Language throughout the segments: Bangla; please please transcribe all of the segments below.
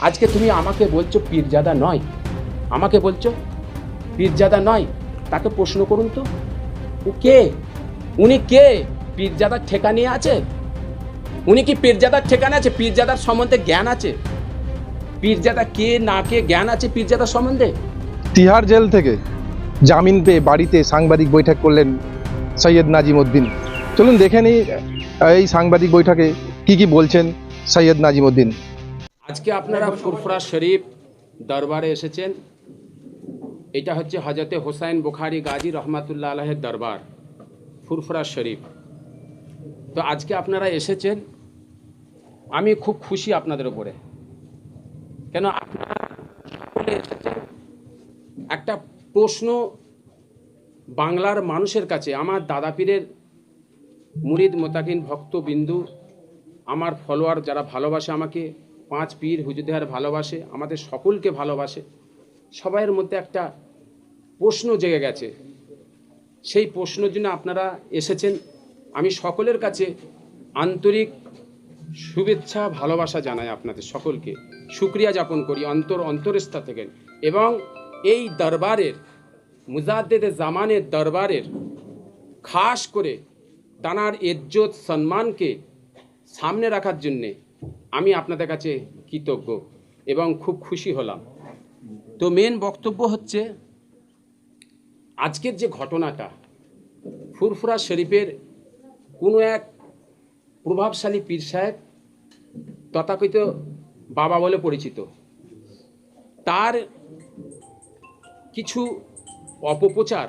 আজকে তুমি আমাকে বলছো পীরজাদা নয়। আমাকে বলছো পীরজাদা নয়। তাকে প্রশ্ন করুন তো। ও কে? উনি কে? পীরজাদার ঠেকা নিয়ে আছে? উনি কি পীরজাদার ঠিকানা আছে? পীরজাদার সম্বন্ধে জ্ঞান আছে? পীরজাদা কে, না কে, জ্ঞান আছে পীরজাদার সম্বন্ধে? তিহার জেল থেকে জামিন পেয়ে বাড়িতে সাংবাদিক বৈঠক করলেন সৈয়দ নাজিম উদ্দিন। চলুন দেখে নিই, এই সাংবাদিক বৈঠকে কি কি বলছেন সৈয়দ নাজিম উদ্দিন। আজকে আপনারা ফুরফুরা শরীফ দরবারে এসেছেন। এটা হচ্ছে হজরতে হোসাইন বুখারি গাজী রহমাতুল্লাহ আলহের দরবার, ফুরফুরা শরীফ। তো আজকে আপনারা এসেছেন, আমি খুব খুশি আপনাদের উপরে। কেন আপনারা এসেছেন, একটা প্রশ্ন বাংলার মানুষের কাছে, আমার দাদা পীরের মুরিদ মোতাকিন ভক্তবিন্দু, আমার ফলোয়ার যারা ভালোবাসে আমাকে পাঁচ পীর হুজুদেহার ভালোবাসে, আমাদের সকলকে ভালোবাসে। সবাইয়ের মধ্যে একটা প্রশ্ন জেগে গেছে। সেই প্রশ্নের জন্য আপনারা এসেছেন। আমি সকলের কাছে আন্তরিক শুভেচ্ছা, ভালোবাসা জানাই আপনাদের সকলকে। সুক্রিয়া যাপন করি অন্তর অন্তরস্থা থেকে। এবং এই দরবারের, মুজাদ্দেদে জামানের দরবারের খাস করে তানার ইজ্জত, সম্মানকে সামনে রাখার জন্যে আমি আপনাদের কাছে কৃতজ্ঞ এবং খুব খুশি হলাম। তো মেন বক্তব্য হচ্ছে, আজকের যে ঘটনাটা, ফুরফুরা শরীফের কোনো এক প্রভাবশালী পীর সাহেব তথাকথিত বাবা বলে পরিচিত। তার কিছু অপপ্রচার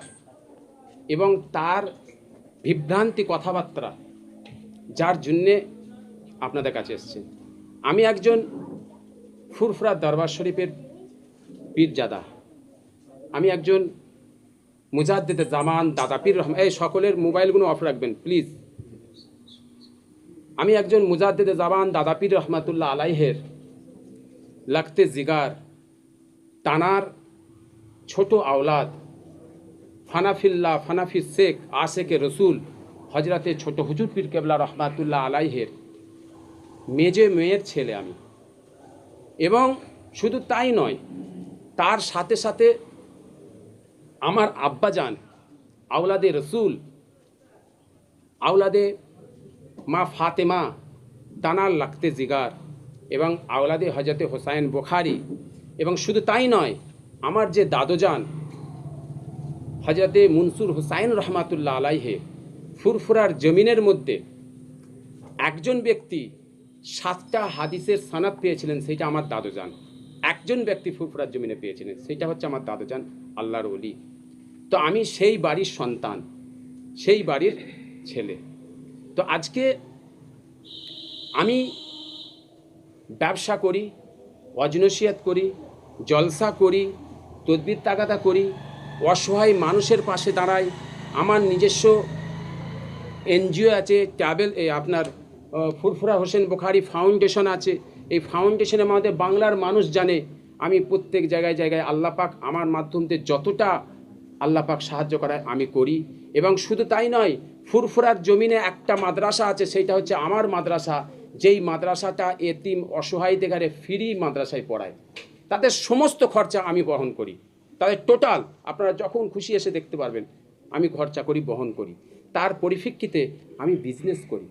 এবং তার বিভ্রান্তি কথাবার্তা যার জন্যে আপনাদের কাছে এসেছে। আমি একজন ফুরফুরা দরবার শরীফের পীরজাদা। আমি একজন মুজাদ্দেদে জামান, দাদা পীর রহমান, এই সকলের মোবাইলগুলো অফ রাখবেন, প্লিজ। আমি একজন মুজাদ্দেদে জামান, দাদা পীর রহমাতুল্লাহ আলাইহের লাগতে জিগার, তানার ছোট আওলাদ ফানাফিল্লা ফানাফি শেখ আশেকে রসুল হজরতে ছোট হুজুর পীর কেবলা রহমাতুল্লাহ আলাইহের মেজে মেয়ের ছেলে আমি। এবং শুধু তাই নয়, তার সাথে সাথে আমার আব্বাজান, আওলাদে রসুল, আওলাদে মা ফাতেমা তানার লাগতে জিগার এবং আওলাদে হজরতে হোসাইন বোখারি এবং শুধু তাই নয়, আমার যে দাদোজান হজরতে মনসুর হুসাইন রহমাতুল্লাহ আলাইহে ফুরফুরার জমিনের মধ্যে একজন ব্যক্তি সাতটা হাদিসের সানাত পেয়েছিলেন সেটা আমার দাদোজান। একজন ব্যক্তি ফুরফুরার জমিনে পেয়েছিলেন সেটা হচ্ছে আমার দাদোজান, আল্লাহর অলি তো আমি সেই বাড়ির সন্তান, সেই বাড়ির ছেলে। তো আজকে আমি ব্যবসা করি, অজনসিয়াত করি, জলসা করি, তদবির তাগাদা করি, অসহায় মানুষের পাশে দাঁড়াই, আমার নিজস্ব এনজিও আছে ট্রাভেল আপনার ফুরফুরা হোসেন বোখারি ফাউন্ডেশন আছে। এই ফাউন্ডেশনের মধ্যে বাংলার মানুষ জানে, আমি প্রত্যেক জায়গায় জায়গায় আল্লাপাক আমার মাধ্যমে যতটা আল্লাপাক সাহায্য করায় আমি করি। এবং শুধু তাই নয়, ফুরফুরার জমিনে একটা মাদ্রাসা আছে, সেইটা হচ্ছে আমার মাদ্রাসা। যেই মাদ্রাসাটা এতিম অসহায়দের ঘরে ফ্রি মাদ্রাসায় পড়ায়। তাদের সমস্ত খরচা আমি বহন করি। তাদের টোটাল আপনারা যখন খুশি এসে দেখতে পারবেন, আমি খরচা করি, বহন করি। তার পরিপ্রেক্ষিতে আমি বিজনেস করি।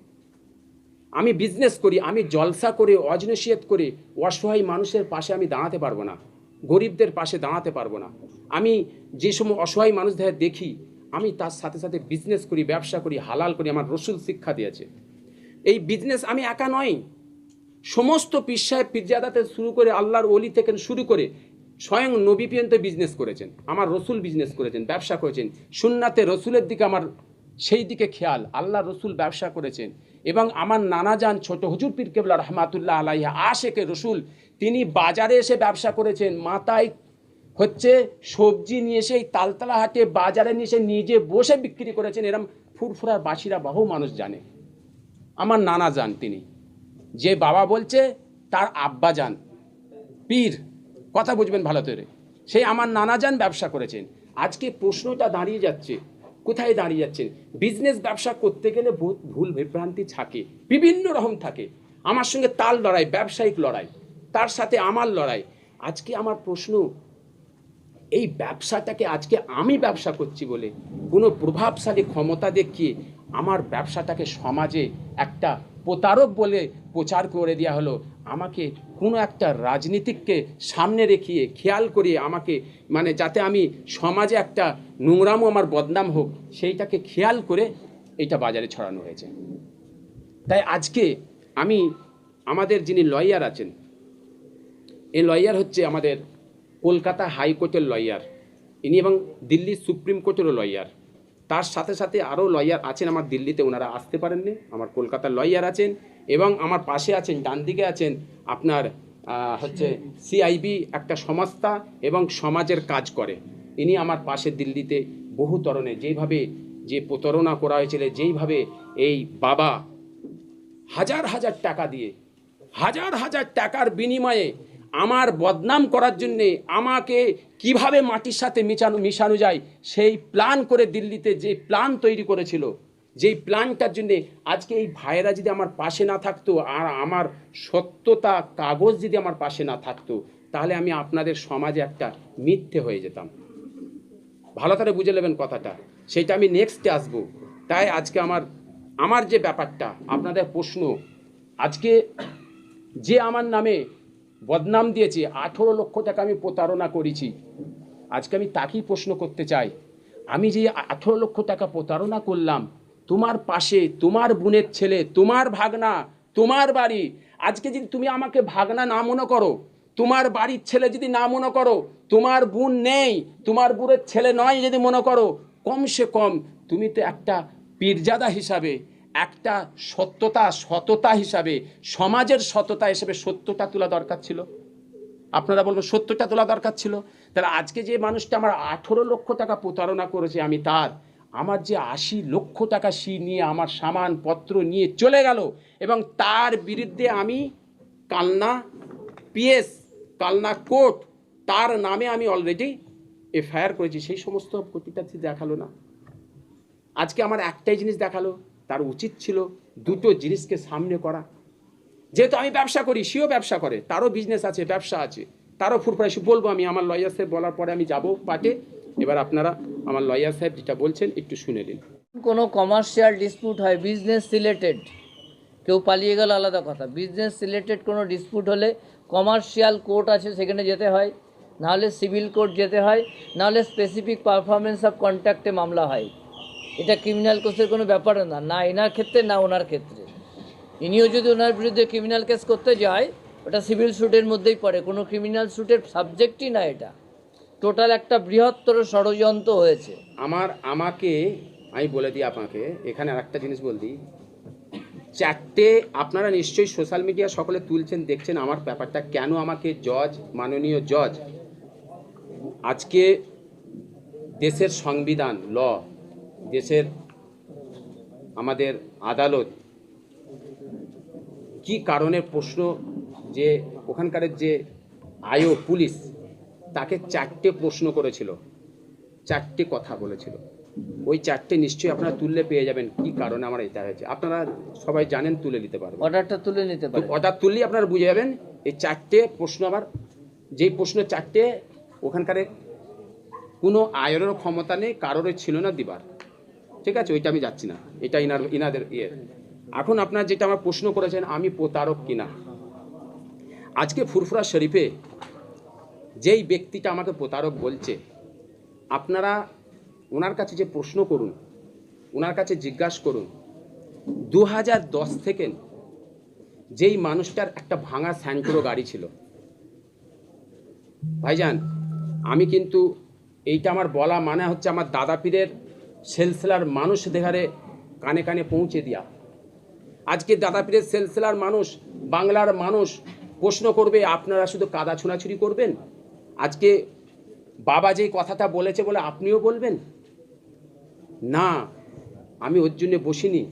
আমি বিজনেস করি, আমি জলসা করে, অজনসিয়ত করে অসহায় মানুষের পাশে আমি দাঁড়াতে পারব না, গরিবদের পাশে দাঁড়াতে পারব না। আমি যে সময় অসহায় মানুষদের দেখি, আমি তার সাথে সাথে বিজনেস করি, ব্যবসা করি, হালাল করি, আমার রসুল শিক্ষা দিয়েছে। এই বিজনেস আমি একা নয় সমস্ত পিসায় পিরজাদাতে শুরু করে আল্লাহর অলি থেকে শুরু করে স্বয়ং নবী পর্যন্ত বিজনেস করেছেন, আমার রসুল বিজনেস করেছেন, ব্যবসা করেছেন, সুন্নাতে রসুলের দিকে আমার সেই দিকে খেয়াল। আল্লাহ রসুল ব্যবসা করেছেন। এবং আমার নানা যান ছোট হুজুর পীর কেবলা রহমাতুল্লাহ আলাইহা আশেকে রসুল, তিনি বাজারে এসে ব্যবসা করেছেন। মাথায় হচ্ছে সবজি নিয়ে এসে তালতলা হাটে বাজারে নিয়ে এসে নিজে বসে বিক্রি করেছেন। এরম ফুরফুরার বাসিরা বহু মানুষ জানে। আমার নানা যান তিনি। যে বাবা বলছে, তার আব্বা যান। পীর, কথা বুঝবেন ভালো করে। সেই আমার নানা যান ব্যবসা করেছেন। আজকে প্রশ্নটা দাঁড়িয়ে যাচ্ছে। কোথায় দাঁড়িয়ে যাচ্ছেন? বিজনেস ব্যবসা করতে গেলে বহুত ভুল বিভ্রান্তি থাকে, বিভিন্ন রকম থাকে। আমার সঙ্গে তাল লড়াই, ব্যবসায়িক লড়াই, তার সাথে আমার লড়াই। আজকে আমার প্রশ্ন, এই ব্যবসাটাকে আজকে আমি ব্যবসা করছি বলে কোনো প্রভাবশালী ক্ষমতা দেখিয়ে আমার ব্যবসাটাকে সমাজে একটা প্রতারক বলে প্রচার করে দেওয়া হলো। আমাকে কোনো একটা রাজনীতিককে সামনে রেখিয়ে খেয়াল করিয়ে আমাকে মানে যাতে আমি সমাজে একটা নোংরামও আমার বদনাম হোক, সেইটাকে খেয়াল করে এটা বাজারে ছড়ানো হয়েছে। তাই আজকে আমি, আমাদের যিনি লয়ার আছেন, এই লয়ার হচ্ছে আমাদের কলকাতা হাইকোর্টের লয়ার। ইনি এবং দিল্লি সুপ্রিম কোর্টেরও লয়ার। তার সাথে সাথে আরও লয়ার আছেন আমার দিল্লিতে, ওনারা আসতে পারেননি। আমার কলকাতার লয়ার আছেন এবং আমার পাশে আছেন, ডান দিকে আছেন আপনার হচ্ছে সিআইবি একটা সংস্থা এবং সমাজের কাজ করে। ইনি আমার পাশে দিল্লিতে বহু তরণে যেইভাবে যে প্রতারণা করা হয়েছিল, যেইভাবে এই বাবা হাজার হাজার টাকা দিয়ে, হাজার হাজার টাকার বিনিময়ে আমার বদনাম করার জন্যে আমাকে কীভাবে মাটির সাথে মিশানো মিশানো যায়, সেই প্ল্যান করে দিল্লিতে যে প্ল্যান তৈরি করেছিল যেই প্ল্যানটার জন্যে আজকে এই ভাইয়েরা যদি আমার পাশে না থাকতো আর আমার সত্যতা কাগজ যদি আমার পাশে না থাকতো, তাহলে আমি আপনাদের সমাজে একটা মিথ্যে হয়ে যেতাম। ভালো করে বুঝে নেবেন কথাটা। সেটা আমি নেক্সটে আসব। তাই আজকে আমার আমার যে ব্যাপারটা, আপনাদের প্রশ্ন, আজকে যে আমার নামে বদনাম দিয়েছে। আঠেরো লক্ষ টাকা আমি প্রতারণা করেছি। আজকে আমি তাকেই প্রশ্ন করতে চাই। আমি যে আঠেরো লক্ষ টাকা প্রতারণা করলাম, তোমার পাশে, তোমার বোনের ছেলে, তোমার ভাগনা, তোমার বাড়ি, আজকে যদি তুমি আমাকে ভাগনা না মনে করো, তোমার বাড়ির ছেলে যদি না মনে করো, তোমার বোন নেই, তোমার বোনের ছেলে নয় যদি মনে করো, কমসে কম তুমি তো একটা পীরজাদা হিসাবে একটা সত্যতা সততা হিসাবে, সমাজের সততা হিসাবে সত্যটা তোলা দরকার ছিল। আপনারা বলবেন, সত্যটা তোলা দরকার ছিল? তাহলে আজকে যে মানুষটা আমার আঠেরো লক্ষ টাকা প্রতারণা করেছে, আমি তার, আমার যে আশি লক্ষ টাকা সি নিয়ে, আমার সামানপত্র নিয়ে চলে গেল, এবং তার বিরুদ্ধে আমি কালনা পিএস, কালনা কোর্ট, তার নামে আমি অলরেডি এফআইআর করেছি। সেই সমস্ত প্রতিটা দেখাল না। আজকে আমার একটাই জিনিস দেখাল তার উচিত ছিল দুটো জিনিসকে সামনে করা। যেহেতু আমি ব্যবসা করি, সেও ব্যবসা করে, তারও বিজনেস আছে, ব্যবসা আছে। তারও ফুরফুরাইশি বলব আমি আমার লয়ার সাহেব বলার পরে আমি যাব পাটে এবার আপনারা আমার লয়ার সাহেব যেটা বলছেন একটু শুনে নিন। কোনো কমার্শিয়াল ডিসপুট হয় বিজনেস রিলেটেড কেউ পালিয়ে গেল আলাদা কথা। বিজনেস রিলেটেড কোনো ডিসপুট হলে কমার্শিয়াল কোর্ট আছে, সেখানে যেতে হয়। নাহলে সিভিল কোর্ট যেতে হয়, নাহলে স্পেসিফিক পারফরমেন্স অফ কন্ট্যাক্টে মামলা হয়। এটা ক্রিমিনাল কেসের কোনো ব্যাপার না না এনার ক্ষেত্রে, না ওনার ক্ষেত্রে। ইনিও যদি ওনার বিরুদ্ধে ক্রিমিনাল কেস করতে যায়, ওটা সিভিল স্যুটের মধ্যেই পড়ে। কোনো ক্রিমিনাল স্যুটের সাবজেক্টই না এটা। টোটাল একটা বৃহত্তর ষড়যন্ত্র হয়েছে। আমার, আমাকে, আমি বলে দিই আপনাকে, এখানে আর একটা জিনিস বল দিই। চারটে, আপনারা নিশ্চয়ই সোশ্যাল মিডিয়া সকলে তুলছেন, দেখছেন আমার ব্যাপারটা। কেন আমাকে জজ মাননীয় জজ আজকে দেশের সংবিধান ল দেশের আমাদের আদালত কি কারণে প্রশ্ন যে ওখানকার যে আয়ো পুলিশ তাকে চারটে প্রশ্ন করেছিল চারটে কথা বলেছিল। ওই চারটে নিশ্চয়ই আপনারা তুললে পেয়ে যাবেন কি কারণে আমার এটা হয়েছে। আপনারা সবাই জানেন তুলে নিতে পারবেন। অর্ডারটা তুলে নিতে তো পারে অর্ডার তুললেই আপনারা বুঝে যাবেন এই চারটে প্রশ্ন আবার যেই প্রশ্ন চারটে ওখানকার কোনো আয়েরও ক্ষমতা নেই কারোর ছিল না দিবার। ঠিক আছে, ওইটা আমি যাচ্ছি না। এটা ইনার, ইনাদের ইয়ে। এখন আপনার যেটা আমার প্রশ্ন করেছেন, আমি প্রতারক কিনা? আজকে ফুরফুরা শরীফে যেই ব্যক্তিটা আমাকে প্রতারক বলছে, আপনারা ওনার কাছে যে প্রশ্ন করুন, ওনার কাছে জিজ্ঞাসা করুন দু হাজার দশ থেকে যেই মানুষটার একটা ভাঙা স্যান্ট্রো গাড়ি ছিল। ভাইজান, আমি কিন্তু এইটা আমার বলা মানে হচ্ছে আমার দাদা পীরের সেলসেলার মানুষ দেখারে কানে কানে পৌঁছে দিয়া। আজকে দাদা পীরের সেলসেলার মানুষ, বাংলার মানুষ প্রশ্ন করবে, আপনারা শুধু কাদা ছোঁড়াছুরি করবেন? আজকে বাবা যেই কথাটা বলেছে বলে আপনিও বলবেন? না, আমি ওর জন্যে বসিনি।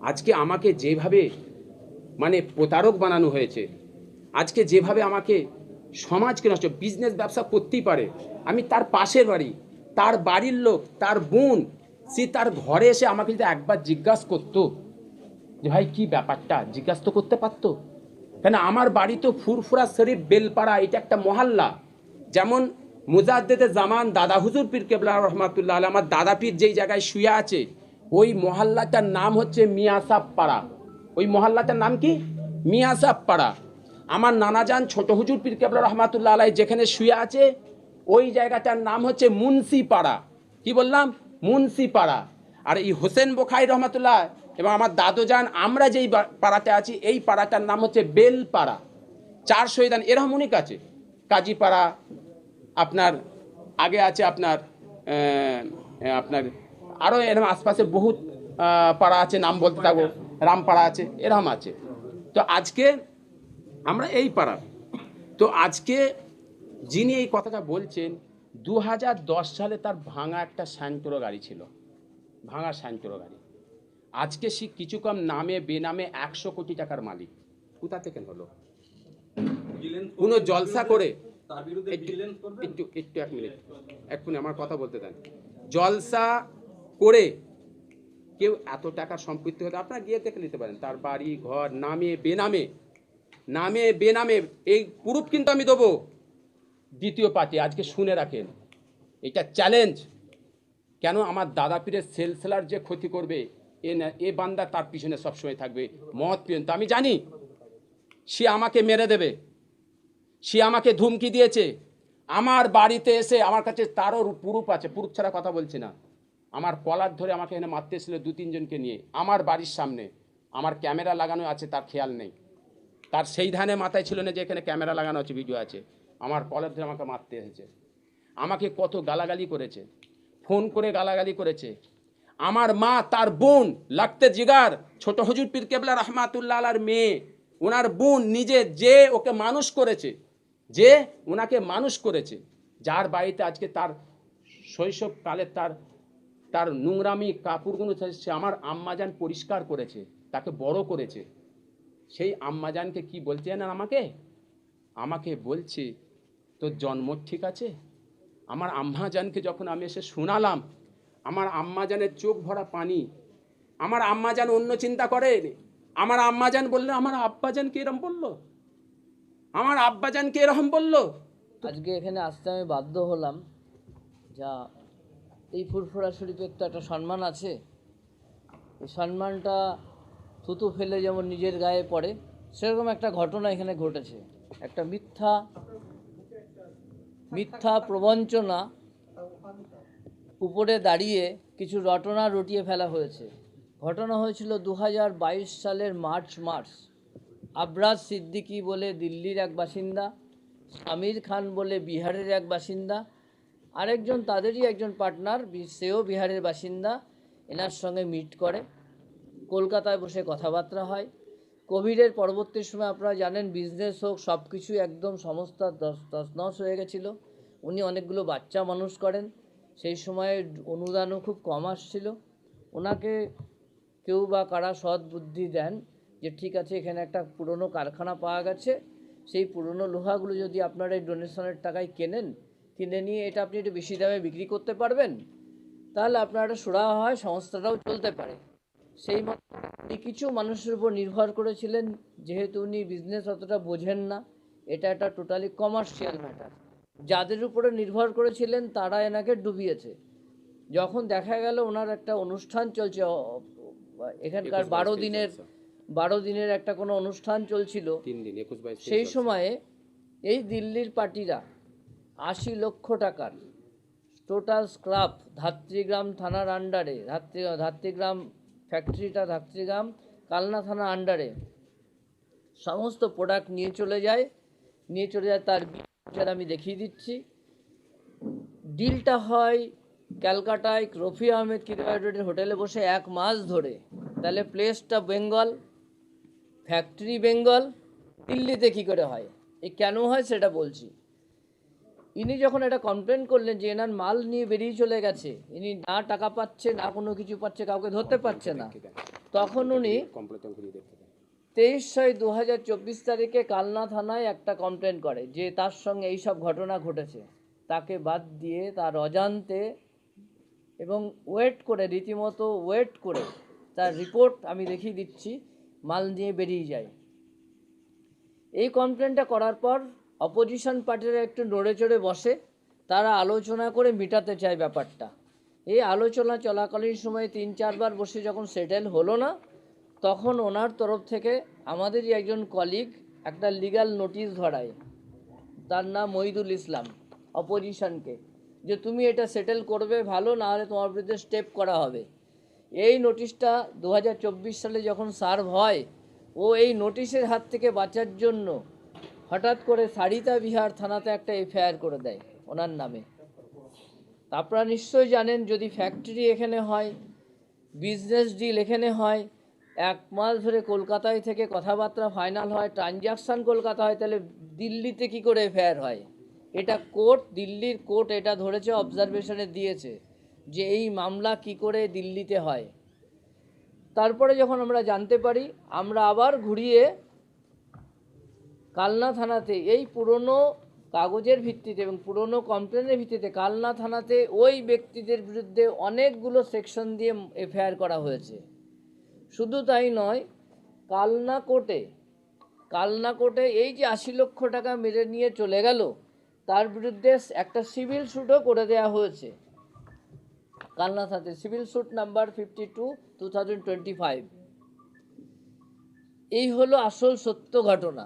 আজকে আমাকে যেভাবে মানে প্রতারক বানানো হয়েছে, আজকে যেভাবে আমাকে সমাজকে নষ্ট বিজনেস ব্যবসা করতেই পারে, আমি তার পাশের বাড়ি, তার বাড়ির লোক, তার বোন সে তার ঘরে এসে আমাকে যদি একবার জিজ্ঞাসা করতো যে ভাই, কি ব্যাপারটা? জিজ্ঞাসা তো করতে পারতো। কেন আমার বাড়ি তো ফুরফুরা শরীফ, বেলপাড়া, এটা একটা মহল্লা। যেমন মুজাদ্দেদে জামান, দাদা হুজুর পীর কেবলা রহমাতুল্লাহ আমার দাদা পীর যেই জায়গায় শুয়ে আছে, ওই মহল্লাটার নাম হচ্ছে মিয়াসাব পাড়া ওই মহল্লাটার নাম কি? মিয়াসাব পাড়া আমার নানাজান ছোট হুজুর পীর কেবলা রহমাতুল্লাহ আলাই যেখানে শুয়ে আছে, ওই জায়গাটার নাম হচ্ছে মুন্সি পাড়া কি বললাম? মুন্সি পাড়া। আর এই হোসেন বোখাই রহমাতুল্লাহ এবং আমার দাদুজান আমরা যেই পাড়াতে আছি, এই পাড়াটার নাম হচ্ছে বেলপাড়া। চার শহীদান এরকম অনেক আছে। কাজীপাড়া, আপনার আগে আছে আপনার আপনার আরও এরকম আশপাশে বহুত পাড়া আছে, নাম বলতে থাকব রামপাড়া আছে, এরকম আছে। তো আজকে আমরা এই পাড়ার। তো আজকে যিনি এই কথাটা বলছেন দু হাজার দশ সালে তার ভাঙা একটা স্যান্টোরো গাড়ি ছিল। ভাঙা স্যান্টোরো গাড়ি। আজকে সে কিছু কম নামে, বেনামে একশো কোটি টাকার মালিক। কোথা থেকে হলো? কোনো জলসা করে? একটু একটু এক মিনিট। এক্ষুনি আমার কথা বলতে দেন। জলসা করে কেউ এত টাকা সম্পত্তি হতে আপনারা গিয়ে দেখে নিতে পারেন। তার বাড়ি, ঘর, নামে, বেনামে। নামে, বেনামে, এই প্রুফ কিন্তু আমি দেবো। দ্বিতীয় পার্টি, আজকে শুনে রাখেন, এটা চ্যালেঞ্জ কেন আমার দাদা পীরের সেলসেলার যে ক্ষতি করবে, এ না, এ বান্দা তার পিছনে সবসময় থাকবে মত পিয়ন তো আমি জানি, সে আমাকে মেরে দেবে, সে আমাকে ধুমকি দিয়েছে, আমার বাড়িতে এসে আমার কাছে তারও পুরুপ আছে, পুরুপ ছাড়া কথা বলছি না। আমার কলার ধরে আমাকে এখানে মারতে এসেছিল দু তিনজনকে নিয়ে, আমার বাড়ির সামনে। আমার ক্যামেরা লাগানো আছে, তার খেয়াল নেই। তার সেই ধানে মাথায় ছিল না যে এখানে ক্যামেরা লাগানো আছে ভিডিও আছে। আমার কলার ধরে আমাকে মারতে এসেছে। আমাকে কত গালাগালি করেছে। ফোন করে গালাগালি করেছে। আমার মা, তার বোন, লাগতে জিগার, ছোট হজুর পীর কেবলা রহমাতুল্লাহ আলার মেয়ে, ওনার বোন নিজে যে ওকে মানুষ করেছে, যে ওনাকে মানুষ করেছে, যার বাড়িতে আজকে তার শৈশবকালে তার তার নোংরামি, কাপড়গুলো সে আমার আম্মাজান পরিষ্কার করেছে, তাকে বড় করেছে। সেই আম্মাজানকে কি বলছে না আমাকে? আমাকে বলছে তোর জন্ম ঠিক আছে? আমার আম্মাজানকে যখন আমি এসে শোনালাম, আমার আম্মাজানের চোখ ভরা পানি, আমার আম্মাজান অন্য চিন্তা করে, আমার আম্মাজান বললে, আমার আব্বাজান কি এরম বলল? আমার আব্বাজান কি এরকম বলল? আজকে এখানে আসতে আমি বাধ্য হলাম। যা, এই ফুরফুরা শরীফের তো একটা সম্মান আছে। এই সম্মানটা থুতু ফেলে যেমন নিজের গায়ে পড়ে, সেরকম একটা ঘটনা এখানে ঘটেছে। একটা মিথ্যা মিথ্যা প্রবঞ্চনা উপরে দাঁড়িয়ে কিছু রটনা রটিয়ে ফেলা হয়েছে। ঘটনা হয়েছিল দু হাজার বাইশ সালের মার্চ মার্চ আবরাজ সিদ্দিকী বলে দিল্লির এক বাসিন্দা, আমির খান বলে বিহারের এক বাসিন্দা, আরেকজন তাদেরই একজন পার্টনার সেও বিহারের বাসিন্দা, এনার সঙ্গে মিট করে। কলকাতায় বসে কথাবার্তা হয়। কোভিডের পরবর্তী সময় আপনারা জানেন বিজনেস হোক সব কিছু একদম সমস্ত তছনছ হয়ে গেছিল। উনি অনেকগুলো বাচ্চা মানুষ করেন। সেই সময়ে অনুদানও খুব কম আসছিল। ওনাকে কেউ বা কারা সৎ বুদ্ধি দেন যে, ঠিক আছে, এখানে একটা পুরনো কারখানা পাওয়া গেছে। সেই পুরনো লোহাগুলো যদি আপনারা এই ডোনেশনের টাকায় কেনেন, কিনে নিয়ে এটা আপনি একটু বেশি দামে বিক্রি করতে পারবেন? তাহলে আপনার একটা সুরাহা হয়, সংস্থাটাও চলতে পারে। সেই মতো উনি কিছু মানুষের উপর নির্ভর করেছিলেন যেহেতু উনি বিজনেস অতটা বোঝেন না। এটা একটা টোটালি কমার্শিয়াল ম্যাটার যাদের উপরে নির্ভর করেছিলেন তারা এনাকে ডুবিয়েছে। যখন দেখা গেল ওনার একটা অনুষ্ঠান চলছে এখানকার বারো দিনের বারো দিনের একটা কোনো অনুষ্ঠান চলছিল। সেই সময়ে এই দিল্লির পার্টিরা আশি লক্ষ টাকার টোটাল স্ক্রাপ ধাত্রীগ্রাম থানার আন্ডারে ধাত্রী ধাত্রীগ্রাম ফ্যাক্টরিটা ধাত্রীগ্রাম, কালনা থানার আন্ডারে সমস্ত প্রোডাক্ট নিয়ে চলে যায়। নিয়ে চলে যায় তার বিল আমি দেখিয়ে দিচ্ছি। ডিলটা হয় ক্যালকাটায় রফি আহমেদ কিরোডের হোটেলে বসে এক মাস ধরে। তাহলে প্লেসটা বেঙ্গল ফ্যাক্টরি বেঙ্গল, দিল্লিতে কী করে হয়? এই কেন হয় সেটা বলছি। ইনি যখন এটা কমপ্লেন করলেন যে এনার মাল নিয়ে বেরিয়ে চলে গেছে, ইনি না টাকা পাচ্ছে, না কোনো কিছু পাচ্ছে, কাউকে ধরতে পারছে না তখন উনি। তেইশ ছয় দু হাজার চব্বিশ তারিখে কালনা থানায় একটা কমপ্লেন করে যে তার সঙ্গে এই সব ঘটনা ঘটেছে তাকে বাদ দিয়ে তার অজান্তে এবং ওয়েট করে, রীতিমতো ওয়েট করে তার রিপোর্ট আমি দেখিয়ে দিচ্ছি, মাল নিয়ে বেরিয়ে যায় এই কমপ্লেনটা করার পর অপোজিশন পার্টিরা একটু নড়ে চড়ে বসে, তারা আলোচনা করে মেটাতে চায় ব্যাপারটা। এই আলোচনা চলাকালীন সময় তিন চারবার বসে যখন সেটেল হলো না, তখন ওনার তরফ থেকে আমাদেরই একজন কলিগ একটা লিগ্যাল নোটিশ ধরায়। তার নাম মহিদুল ইসলাম অপোজিশনকে যে তুমি এটা সেটেল করবে ভালো না হলে তোমার বিরুদ্ধে স্টেপ করা হবে। এই নোটিশটা দু হাজার চব্বিশ সালে যখন সার্ভ হয়, ও এই নোটিশের হাত থেকে বাঁচার জন্য হঠাৎ করে সারিতা বিহার থানাতে একটা এফআইআর করে দেয় ওনার নামে। আপনারা নিশ্চয়ই জানেন, যদি ফ্যাক্টরি এখানে হয় বিজনেস ডিল এখানে হয়, এক মাস ধরে কলকাতায় থেকে কথাবার্তা ফাইনাল হয় ট্রানজাকশান কলকাতা হয়, তাহলে দিল্লিতে কি করে এফআইআর হয়? এটা কোর্ট দিল্লির কোর্ট এটা ধরেছে অবজারভেশনে দিয়েছে যে এই মামলা কি করে দিল্লিতে হয়। তারপরে যখন আমরা জানতে পারি, আমরা আবার ঘুরিয়ে কালনা থানাতে, এই পুরনো কাগজের ভিত্তিতে এবং পুরনো কমপ্লেনের ভিত্তিতে কালনা থানাতে ওই ব্যক্তিদের বিরুদ্ধে অনেকগুলো সেকশন দিয়ে এফআইআর করা হয়েছে। শুধু তাই নয়, কালনা কোর্টে কালনা কোর্টে এই যে আশি লক্ষ টাকা মেরে নিয়ে চলে গেল, তার বিরুদ্ধে একটা সিভিল স্যুটও করে দেওয়া হয়েছে। কালনা থানাতে civil suit number fifty two two thousand twenty five এই হলো আসল সত্য ঘটনা।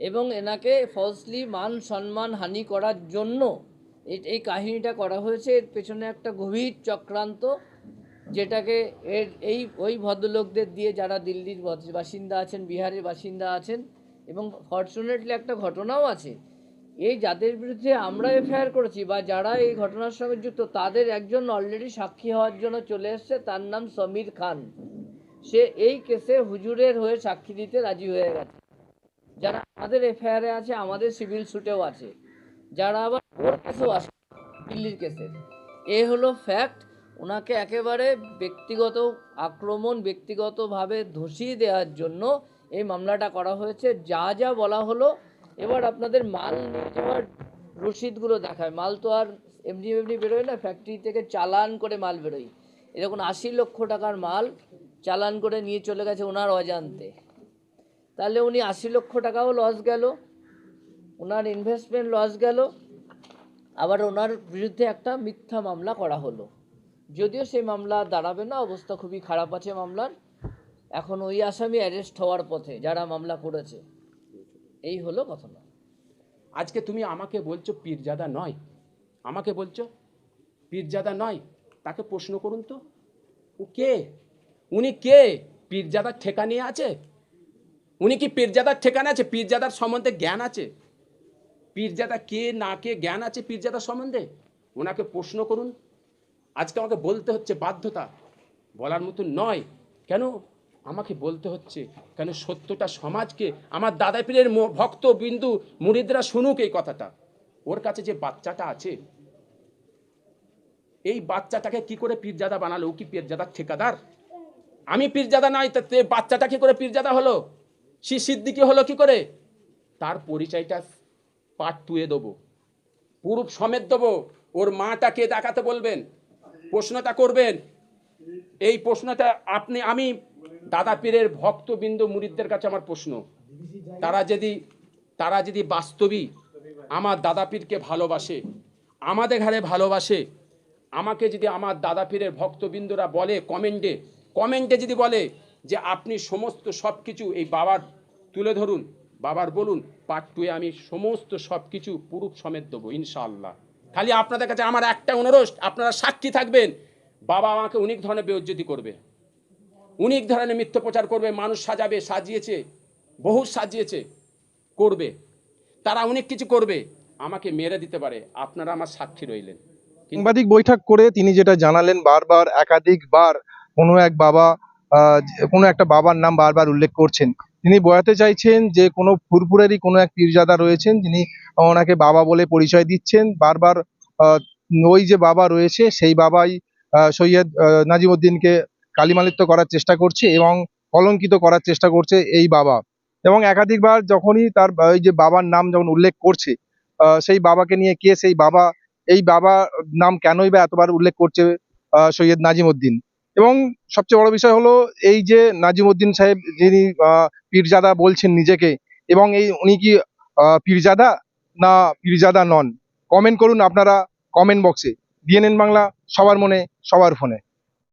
এবং এনাকে ফলসলি মান, সম্মান, হানি করার জন্য এই- কাহিনীটা করা হয়েছে। এর পেছনে একটা গভীর চক্রান্ত যেটাকে এর এই, ওই ভদ্রলোকদের দিয়ে যারা দিল্লির বাসিন্দা আছেন, বিহারের বাসিন্দা আছেন, এবং ফর্চুনেটলি একটা ঘটনাও আছে। এই যাদের বিরুদ্ধে আমরা এফআইআর করেছি বা যারা এই ঘটনার সঙ্গে যুক্ত, তাদের একজন অলরেডি সাক্ষী হওয়ার জন্য চলে এসছে, তার নাম সমীর খান। সে এই কেসে হুজুরের হয়ে সাক্ষী দিতে রাজি হয়ে গেছে। যারা আমাদের এফআইআরে আছে, আমাদের সিভিল স্যুটেও আছে। যারা আবার ওর কেসেও আছে দিল্লির কেসে এ হলো ফ্যাক্ট ওনাকে একেবারে ব্যক্তিগত আক্রমণ, ব্যক্তিগতভাবে ধসিয়ে দেওয়ার জন্য এই মামলাটা করা হয়েছে। যা যা বলা হলো, এবার আপনাদের মাল নিয়ে যাওয়ার রসিদগুলো দেখায়। মাল তো আর এমনি এমনি বেরোয় না ফ্যাক্টরি থেকে চালান করে মাল বেরোয়। এরকম আশি লক্ষ টাকার মাল চালান করে নিয়ে চলে গেছে ওনার অজান্তে। তাহলে উনি আশি লক্ষ টাকাও লস গেল ওনার ইনভেস্টমেন্ট লস গেল, আবার ওনার বিরুদ্ধে একটা মিথ্যা মামলা করা হলো। যদিও সেই মামলা দাঁড়াবে না, অবস্থা খুবই খারাপ আছে মামলার। এখন ওই আসামি অ্যারেস্ট হওয়ার পথে যারা মামলা করেছে। এই হলো ঘটনা। আজকে তুমি আমাকে বলছো পীরজাদা নয়। আমাকে বলছো পীরজাদা নয়, তাকে প্রশ্ন করুন তো। ও কে? উনি কে? পীরজাদার ঠেকা নিয়ে আছে? উনি কি পীরজাদার ঠিকানা আছে? পীরজাদার সম্বন্ধে জ্ঞান আছে? পীরজাদা কে, না কে, জ্ঞান আছে পীরজাদার সম্বন্ধে? ওনাকে প্রশ্ন করুন। আজকে আমাকে বলতে হচ্ছে বাধ্যতা। বলার মতো নয়। কেন? আমাকে বলতে হচ্ছে, কেন সত্যটা সমাজকে, আমার দাদা পীরের ভক্ত, বিন্দু মুরিদরা শুনুক এই কথাটা। ওর কাছে যে বাচ্চাটা আছে, এই বাচ্চাটাকে কি করে পীরজাদা বানালো? ও কি পীরজাদার ঠিকাদার? আমি পীরজাদা নাই তা বাচ্চাটা কি করে পীরজাদা হলো? সে সিদ্দিকি হলো কি করে? তার পরিচয়টা পার্ট তুয়ে দেবো। পুরুপ সমেত দেবো। ওর মাটাকে দেখাতে বলবেন, প্রশ্নটা করবেন। এই প্রশ্নটা আপনি, আমি দাদা পীরের ভক্তবৃন্দ মুরিদদের কাছে আমার প্রশ্ন। তারা যদি তারা যদি বাস্তবিক আমার দাদা পীরকে ভালোবাসে, আমাদের ঘরে ভালোবাসে, আমাকে যদি আমার দাদা পীরের ভক্তবৃন্দরা বলে কমেন্টে কমেন্টে যদি বলে যে আপনি সমস্ত সব কিছু এই বাবার তুলে ধরুন, বাবার বলুন পার্ট টুয়ে আমি সমস্ত সব কিছু পুরুষ সমেত দেবো, ইনশাআল্লাহ। খালি আপনাদের কাছে আমার একটা অনুরোধ, আপনারা সাক্ষী থাকবেন, বাবা আমাকে অনেক ধরনের বেউজ্জতি করবে। অনেক ধরনের মিথ্য প্রচার করবে, মানুষ সাজাবে, সাজিয়েছে, বহু সাজিয়েছে, করবে। তারা অনেক কিছু করবে, আমাকে মেরে দিতে পারে, আপনারা আমার সাক্ষী রইলেন। সাংবাদিক বৈঠক করে তিনি যেটা জানালেন বারবার, একাধিকবার কোনো এক বাবা কোনো একটা বাবার নাম বারবার উল্লেখ করছেন। তিনি বোঝাতে চাইছেন যে, কোনো ফুরফুরেরই কোনো এক পীরজাদা রয়েছেন, যিনি ওনাকে বাবা বলে পরিচয় দিচ্ছেন। বারবার ওই যে বাবা রয়েছে, সেই বাবাই সৈয়দ নাজিমুদ্দিনকে কালিমালিপ্ত করার চেষ্টা করছে এবং কলঙ্কিত করার চেষ্টা করছে এই বাবা। এবং একাধিকবার যখনই তার, ওই যে বাবার নাম যখন উল্লেখ করছে সেই বাবাকে নিয়ে কে সেই বাবা, এই বাবা নাম কেনই বা এতবার উল্লেখ করছে সৈয়দ নাজিমুদ্দিন? এবং সবচেয়ে বড় বিষয় হলো এই যে নাজিমুদ্দিন সাহেব যিনি পীরজাদা বলছেন নিজেকে, এবং এই উনি কি পীরজাদা না পীরজাদা নন? কমেন্ট করুন আপনারা কমেন্ট বক্সে ডিএনএন বাংলা, সবার মনে, সবার ফোনে।